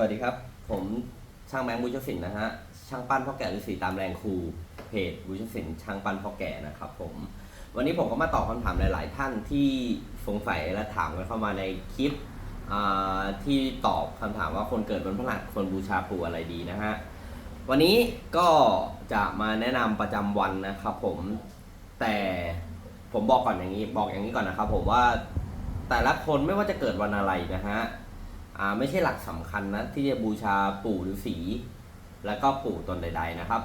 สวัสดีครับ ผมช่างแบงค์บุญชศิลป์นะฮะ ช่างปั้นพ่อแก่ฤาษีตามแรงครู เพจบุญชศิลป์ช่างปั้นพ่อแก่นะครับผม วันนี้ผมก็มาตอบคำถามหลาย ๆ ท่านที่สงสัยและถามกันเข้ามาในคลิปที่ตอบคำถามว่าคนเกิดวันพฤหัสควรบูชาปู่อะไรดีนะฮะ วันนี้ก็จะมาแนะนำประจำวันนะครับผม แต่ผมบอกก่อนอย่างนี้ บอกอย่างนี้ก่อนนะครับผมว่าแต่ละคนไม่ว่าจะเกิดวันอะไรนะฮะ อ่าไม่ใช่หลักสำคัญนะที่จะบูชาปู่ฤาษีแล้วก็ปู่ตนใด ๆ นะครับ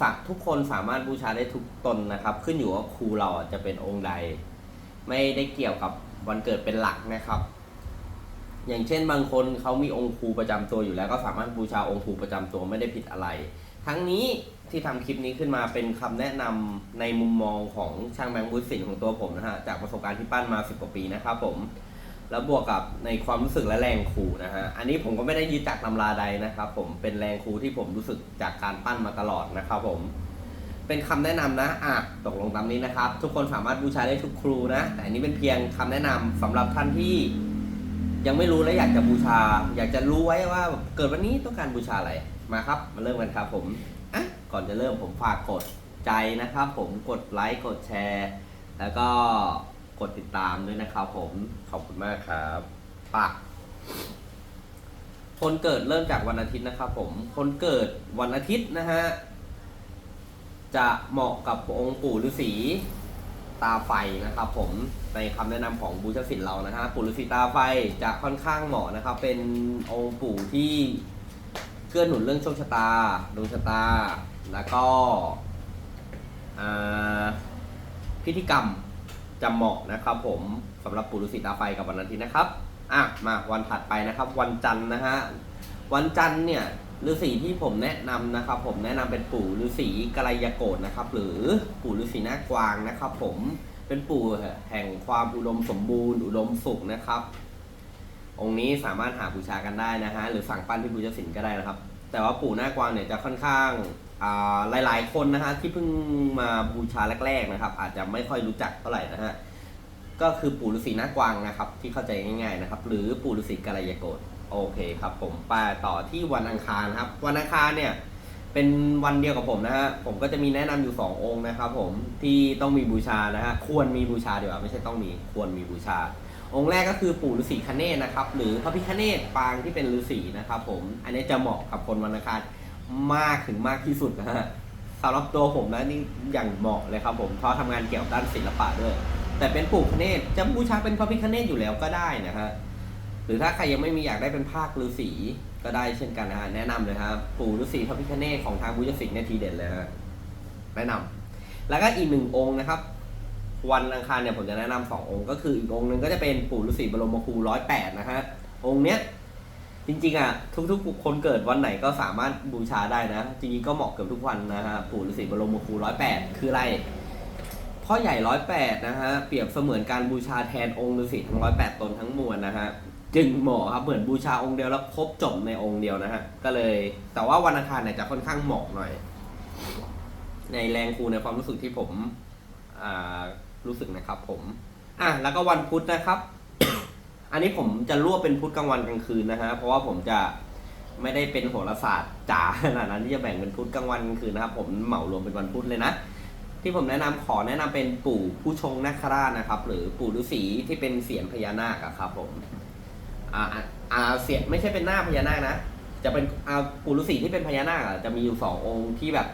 สักทุกคนสามารถบูชาได้ทุกตนนะครับ ขึ้นอยู่ว่าครูเราจะเป็นองค์ใด ไม่ได้เกี่ยวกับวันเกิดเป็นหลักนะครับ อย่างเช่นบางคนเขามีองค์ครูประจำตัวอยู่แล้ว ก็สามารถบูชาองค์ครูประจำตัวไม่ได้ผิดอะไร ทั้งนี้ที่ทำคลิปนี้ขึ้นมาเป็นคำแนะนำในมุมมองของช่างแบงค์บุญศิลป์ของตัวผมนะฮะจากประสบการณ์ที่ปั้นมา10กว่าปีนะครับผม แล้วบวกกับในความรู้สึกและแรงครูนะฮะ อันนี้ผมก็ไม่ได้ยึดจากตำราใดนะครับผม เป็นแรงครูที่ผมรู้สึกจากการปั้นมาตลอดนะครับผม เป็นคำแนะนำนะอะตกลงตามนี้นะครับ ทุกคนสามารถบูชาได้ทุกครูนะ แต่อันนี้เป็นเพียงคำแนะนำสำหรับท่านที่ยังไม่รู้และอยากจะบูชา อยากจะรู้ไว้ว่าเกิดวันนี้ต้องการบูชาอะไร มาครับ มาเริ่มกันครับผมอะก่อนจะเริ่มผมฝากกดใจนะครับผม กดไลค์ กดแชร์ แล้วก็ กดติดตามด้วยนะครับผม ขอบคุณมากครับปากคนเกิดเริ่มจากวันอาทิตย์นะครับผม คนเกิดวันอาทิตย์นะฮะ จะเหมาะกับองค์ปู่ฤาษีตาไฟนะครับผมในคำแนะนำของบูชาศิลป์เรานะฮะปู่ฤาษีตาไฟจะค่อนข้างเหมาะนะครับ เป็นองค์ปู่ที่เกื้อหนุนเรื่องโชคชะตาดวงชะตา แล้วก็อ่าพิธีกรรม จะเหมาะนะครับผมสำหรับปู่ฤาษีตาไฟกับวันอาทิตย์นะครับอะมาวันถัดไปนะครับวันจันทร์นะฮะวันจันทร์เนี่ยฤาษีที่ผมแนะนำนะครับผมแนะนำเป็นปู่ฤาษีกัลยโกฏนะครับ หรือปู่ฤาษีหน้ากวางนะครับ ผมเป็นปู่แห่งความอุดมสมบูรณ์ อุดมสุขนะครับ องค์นี้สามารถหาบูชากันได้นะฮะหรือสั่งปั้นที่บูชาศิลก็ได้นะครับ แต่ว่าปู่หน้ากวางเนี่ยจะค่อนข้าง หลายๆ คนนะฮะที่เพิ่งมาบูชาแรกๆนะครับ อาจจะไม่ค่อยรู้จักเท่าไหร่นะฮะก็คือปู่ฤาษีหน้ากวางนะครับ ที่เข้าใจง่ายๆนะครับ หรือปู่ฤาษีกัลยาโกฏโอเคครับ ผมไปต่อที่วันอังคารครับ วันอังคารเนี่ยเป็นวันเดียวกับผมนะฮะผมก็จะมีแนะนำอยู่ 2 องค์นะครับ ผมที่ต้องมีบูชานะฮะควรมีบูชาดีกว่าไม่ใช่ต้องมีควรมีบูชา องค์แรกก็คือปู่ฤาษีคเนศนะครับ หรือพระพิคเนศปางที่เป็นฤาษีนะครับ ผมอันนี้จะเหมาะกับคนวันอังคาร มากถึงมากที่สุดนะฮะสำหรับตัวผมนะนี่อย่างเหมาะเลยครับผมเพราะทำงานเกี่ยวด้านศิลปะด้วย แต่เป็นปู่คเนศจะบูชาเป็นพระพิคเนศอยู่แล้วก็ได้นะฮะหรือถ้าใครยังไม่มีอยากได้เป็นภาคฤาษีก็ได้เช่นกันนะฮะแนะนำเลยครับปู่ฤาษีพระพิคเนศของทางบุญศิลป์เนี่ยทีเด็ดเลยฮะแนะนำแล้วก็อีกหนึ่งองค์นะครับ วันอังคารเนี่ยผมจะแนะนำสององค์ ก็คืออีกองค์หนึ่งก็จะเป็นปู่ฤาษีบรมครูร้อยแปดนะฮะองค์เนี้ย จริงๆอะทุกๆ คนเกิดวันไหนก็สามารถบูชาได้นะ จริงๆก็เหมาะเกือบทุกวันนะฮะปู่ฤาษีบรมครูร้อยแปดคืออะไรพ่อใหญ่ร้อยแปดนะฮะเปรียบเสมือนการบูชาแทนองค์ฤาษีทั้งร้อยแปดตนทั้งมวลนะฮะจึงเหมาะครับเหมือนบูชาองค์เดียวแล้วครบจบในองค์เดียวนะฮะก็เลย แต่ว่าวันอังคารเนี่ยจะค่อนข้างเหมาะหน่อย ในแรงครูในความรู้สึกที่ผมอ่ารู้สึกนะครับผมอะแล้วก็วันพุธนะครับ อันนี้ผมจะรวบเป็นพุธกลางวันกลางคืนนะฮะ เพราะว่าผมจะไม่ได้เป็นโหราศาสตร์จ๋าขนาดนั้นที่จะแบ่งเป็นพุธกลางวันกลางคืนนะครับ ผมเหมารวมเป็นวันพุธเลยนะ ที่ผมแนะนำขอแนะนำเป็นปู่ผู้ชงนาคราชนะครับ หรือปู่ฤาษีที่เป็นเสียนพญานาคอะครับ ผมอ่าอ่าเสียนไม่ใช่เป็นหน้าพญานาคนะจะเป็นอ่าปู่ฤาษีที่เป็นพญานาคจะมีอยู่สององค์ที่แบบ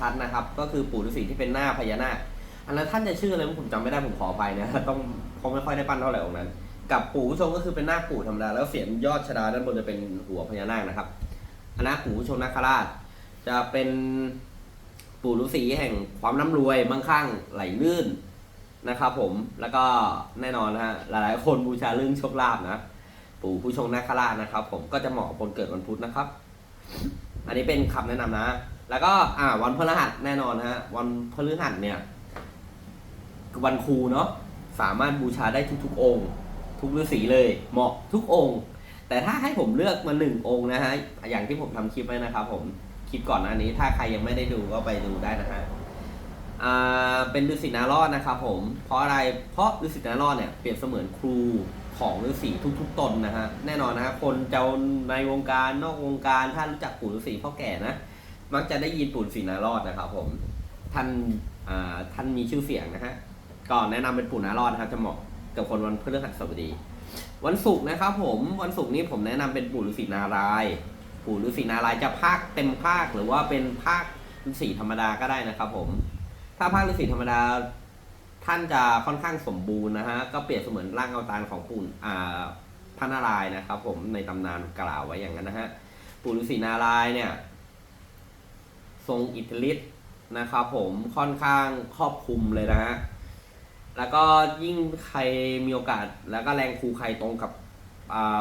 ชัดๆนะครับ ก็คือปู่ฤาษีที่เป็นหน้าพญานาคอันนั้นท่านจะชื่ออะไรผมจำไม่ได้ผมขอไปนะต้องคงไม่ค่อยได้ปั้นเท่าไหร่องค์นั้น กับปู่ผู้ชงก็คือเป็นหน้าปู่ธรรมดาแล้วเสียนยอดชดาด้านบนจะเป็นหัวพญานาคนะครับอันนั้นปู่ผู้ชงนาคราช จะเป็นปู่ฤาษีแห่งความร่ำรวยมั่งคั่งไหลลื่นนะครับผมแล้วก็แน่นอนนะฮะหลายๆ คนบูชาเรื่องโชคลาภนะ ปู่ผู้ชงนาคราชนะครับ ผมก็จะเหมาะกับคนเกิดวันพุธนะครับ อันนี้เป็นคำแนะนำนะ แล้วก็อ่าวันพฤหัสแน่นอนฮะวันพฤหัสเนี่ยวันครูเนาะสามารถบูชาได้ทุกๆองค์ ทุกฤาษีเลย เหมาะทุกองค์ แต่ถ้าให้ผมเลือกมาหนึ่งองค์นะฮะ อย่างที่ผมทำคลิปไว้นะครับผม คลิปก่อนหน้านี้ ถ้าใครยังไม่ได้ดูก็ไปดูได้นะฮะเป็นฤาษีนารอดนะครับผม เพราะอะไร เพราะฤาษีนารอดเนี่ยเปรียบเสมือนครูของฤาษีทุก ๆ ตนนะฮะ แน่นอนนะฮะ คนจะในวงการนอกวงการ ถ้ารู้จักปู่ฤาษีพ่อแก่นะ มักจะได้ยินปู่ฤาษีนารอดนะครับผม ท่านท่านมีชื่อเสียงนะฮะ ก็แนะนำเป็นปู่นารอดนะครับจะเหมาะ กับคนวันพฤหัสบดี วันศุกร์นะครับผมวันศุกร์นี้ผมแนะนำเป็นปู่ฤาษีนารายปู่ฤาษีนารายจะภาคเต็มภาคหรือว่าเป็นภาคฤาษีธรรมดาก็ได้นะครับ ผม ถ้าภาคฤาษีธรรมดาท่านจะค่อนข้างสมบูรณ์นะฮะก็เปรียบเสมือนร่างอวตารของปู่อ่าพระนารายณ์นะครับ ผมในตำนานกล่าวไว้อย่างนั้นนะฮะปู่ฤาษีนารายณ์เนี่ย ทรงอิทธิฤทธิ์นะครับ ผมค่อนข้างครอบคลุมเลยนะฮะ แล้วก็ยิ่งใครมีโอกาส แล้วก็แรงครูใครตรงกับ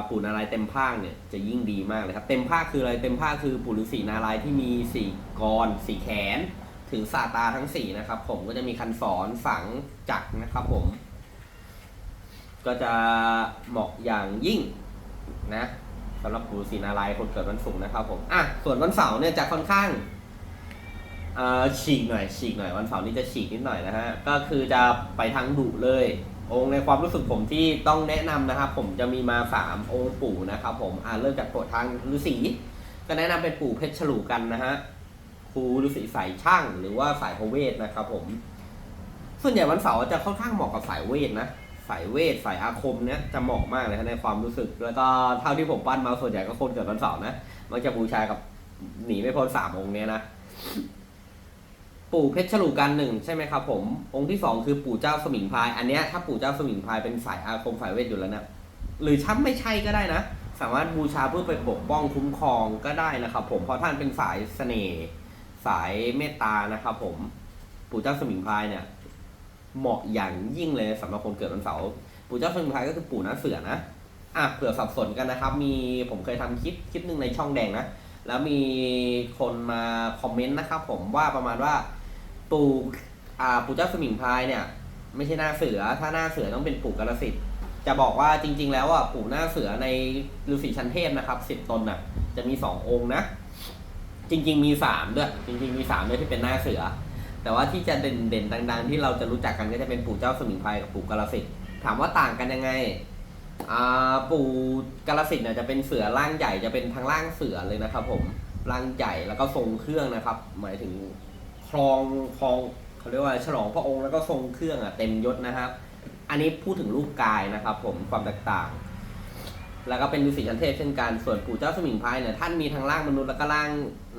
ปู่นารายเต็มภาคเนี่ยจะยิ่งดีมากเลยครับเต็มภาคคืออะไรเต็มภาคคือปู่ฤาษีนารายที่มีสี่กรสี่แขนถึงสาตาทั้งสี่นะครับ ผมก็จะมีคันสอนฝังจักรนะครับผม ก็จะเหมาะอย่างยิ่งนะสำหรับปู่ศรีนารายคนเกิดวันศุกร์นะครับผมอะส่วนวันเสาร์เนี่ยจะค่อนข้าง เอ่อฉีกหน่อยฉีกหน่อยวันเสาร์นี่จะฉีกนิดหน่อยนะฮะก็คือจะไปทางดุเลย องค์ในความรู้สึกผมที่ต้องแนะนำนะครับผมจะมีมาสามองค์ปู่นะครับผมอ่าเริ่มจากตัวทางฤาษีก็แนะนำเป็นปู่เพชรฉลูกันนะฮะครูฤาษีสายช่างหรือว่าสายพระเวทนะครับผม ส่วนใหญ่วันเสาร์จะค่อนข้างเหมาะกับสายเวทนะ สายเวทสายอาคมเนี่ยจะเหมาะมากเลยนะในความรู้สึก แล้วก็เท่าที่ผมปั้นมาส่วนใหญ่ก็คนเกิดวันเสาร์นะ มักจะบูชากับหนีไม่พ้นสามองค์เนี้ยนะ ปู่เพชรฉลูกันหนึ่งใช่ไหมครับผมองค์ที่สองคือปู่เจ้าสมิงพรายอันเนี้ยถ้าปู่เจ้าสมิงพรายเป็นสายอาคมสายเวทอยู่แล้วนะหรือถ้าไม่ใช่ก็ได้นะ สามารถบูชาเพื่อไปปกป้องคุ้มครองก็ได้นะครับผมเพราะท่านเป็นสายเสน่ห์สายเมตตานะครับผมปู่เจ้าสมิงพรายเนี่ยเหมาะอย่างยิ่งเลยสำหรับคนเกิดวันเสาร์ปู่เจ้าสมิงพรายก็คือปู่น้าเสือนะอะเผื่อสับสนกันนะครับ มีผมเคยทำคลิปคลิปหนึ่งในช่องแดงนะแล้วมีคนมาคอมเมนต์นะครับผมว่าประมาณว่า ปู่อ่าปู่เจ้าสมิงพรายเนี่ย ไม่ใช่หน้าเสือ ถ้าหน้าเสือต้องเป็นปู่กาลสิทธิ์จะบอกว่าจริง ๆ แล้วอะปู่หน้าเสือในฤาษีชั้นเทพนะครับสิบตนน่ะ จะมีสององค์นะ จริง ๆ มีสามด้วย จริง ๆ มีสามด้วยที่เป็นหน้าเสือ แต่ว่าที่จะเด่นๆดัง ๆ ที่เราจะรู้จักกันก็จะเป็นปู่เจ้าสมิงพรายกับปู่กาลสิทธิ์ถามว่าต่างกันยังไงอ่าปู่กาลสิทธิ์เนี่ยจะเป็นเสือร่างใหญ่จะเป็นทางร่างเสือเลยนะครับ ผมร่างใหญ่แล้วก็ทรงเครื่องนะครับ หมายถึง ครองครองเขาเรียกว่าฉลองพระองค์แล้วก็ทรงเครื่องอะเต็มยศนะครับ อันนี้พูดถึงรูปกายนะครับ ผมความแตกต่าง แล้วก็เป็นฤาษีชั้นเทพเช่นกันส่วนปู่เจ้าสมิงพรายเนี่ยท่านมีทั้งร่างมนุษย์แล้วก็ร่าง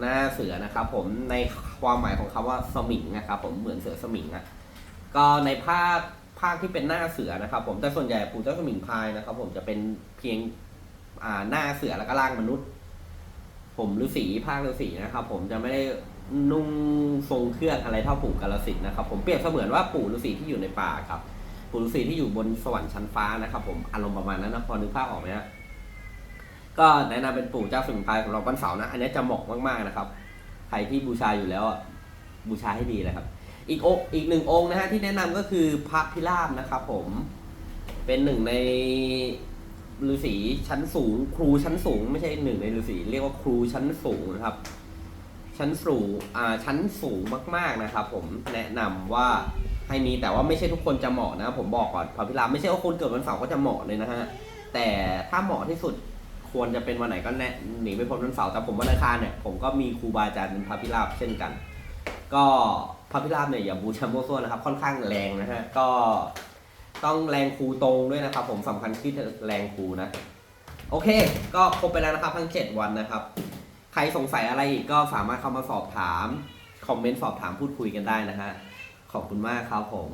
หน้าเสือนะครับ ผมในความหมายของคำว่าสมิงนะครับผมเหมือนเสือสมิงอะก็ในภาคภาคที่เป็นหน้าเสือนะครับ ผมแต่ส่วนใหญ่ปู่เจ้าสมิงพรายนะครับ ผมจะเป็นเพียงอ่าหน้าเสือแล้วก็ร่างมนุษย์ ผมฤาษีภาคฤาษีนะครับ ผมจะไม่ได้ นุ่งทรงเครื่องอะไรเท่าปู่กาลสิทธ์นะครับ ผมเปรียบเสมือนว่าปู่ฤาษีที่อยู่ในป่าครับ ปู่ฤาษีที่อยู่บนสวรรค์ชั้นฟ้านะครับ ผมอารมณ์ประมาณนั้นนะพอนึกภาพออกไหมฮะก็แนะนำเป็นปู่เจ้าสมิงพรายของเราวันเสาร์นะ อันนี้จะเหมาะมากๆนะครับ ใครที่บูชาอยู่แล้วบูชาให้ดีนะครับ อีกองอีกหนึ่งองค์นะฮะที่แนะนำก็คือพระพิราบนะครับ ผมเป็นหนึ่งในฤาษีชั้นสูง ครูชั้นสูง ไม่ใช่หนึ่งในฤาษีเรียกว่าครูชั้นสูงนะครับ ชั้นสูงอ่าชั้นสูงมากๆนะครับผมแนะนำว่าให้มีแต่ว่าไม่ใช่ทุกคนจะเหมาะนะผมบอกก่อนพระพิราบไม่ใช่ว่าคนเกิดวันเสาร์ก็จะเหมาะเลยนะฮะแต่ถ้าเหมาะที่สุดควรจะเป็นวันไหนก็แนะหนีไม่พ้นวันเสาร์แต่ผมวันอังคารเนี่ยผมก็มีครูบาอาจารย์เป็นพระพิราบเช่นกัน ก็พระพิราบเนี่ยอย่าบูชาโมวซั่วนะครับค่อนข้างแรงนะฮะก็ต้องแรงครูตรงด้วยนะครับ ผมสำคัญที่แรงครูนะ โอเค ก็ครบไปแล้วนะครับทั้ง 7 วันนะครับ ครสงสัยอะไรอีกก็สามารถเข้ามาสอบถาม คอมเมนต์สอบถามพูดคุยกันได้นะฮะ ขอบคุณมากครับผม